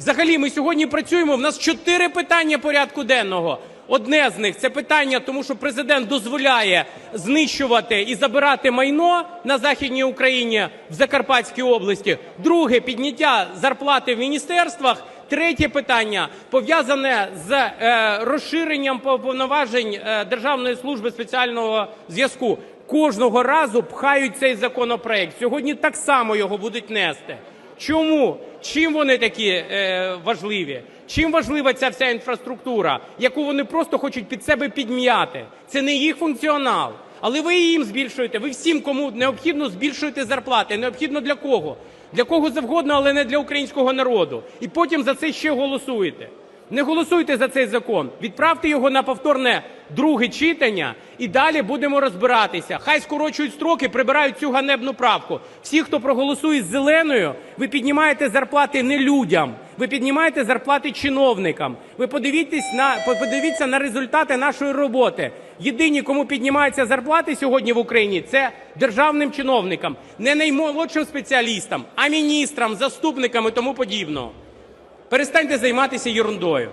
Взагалі, ми сьогодні працюємо. В нас чотири питання порядку денного. Одне з них це питання, тому що президент дозволяє знищувати і забирати майно на західній Україні в Закарпатській області. Друге підняття зарплати в міністерствах. Третє питання пов'язане з е, розширенням повноважень е, Державної служби спеціального зв'язку. Кожного разу пхають цей законопроект. Сьогодні так само його будуть нести. Чому? Чим вони такі е, важливі? Чим важлива ця вся інфраструктура, яку вони просто хочуть під себе підм'яти? Це не їх функціонал. Але ви їм збільшуєте. Ви всім, кому необхідно, збільшуєте зарплати. Необхідно для кого? Для кого завгодно, але не для українського народу. І потім за це ще голосуєте. Не голосуйте за цей закон. Відправте його на повторне друге читання і далі будемо розбиратися. Хай скорочують строки, прибирають цю ганебну правку. Всі, хто проголосує з зеленою, ви піднімаєте зарплати не людям, ви піднімаєте зарплати чиновникам. Ви подивіться на подивіться на результати нашої роботи. Єдині, кому піднімаються зарплати сьогодні в Україні, це державним чиновникам, не наймолодшим спеціалістам, а міністрам, заступникам і тому подібного. Перестаньте займатися ерундою.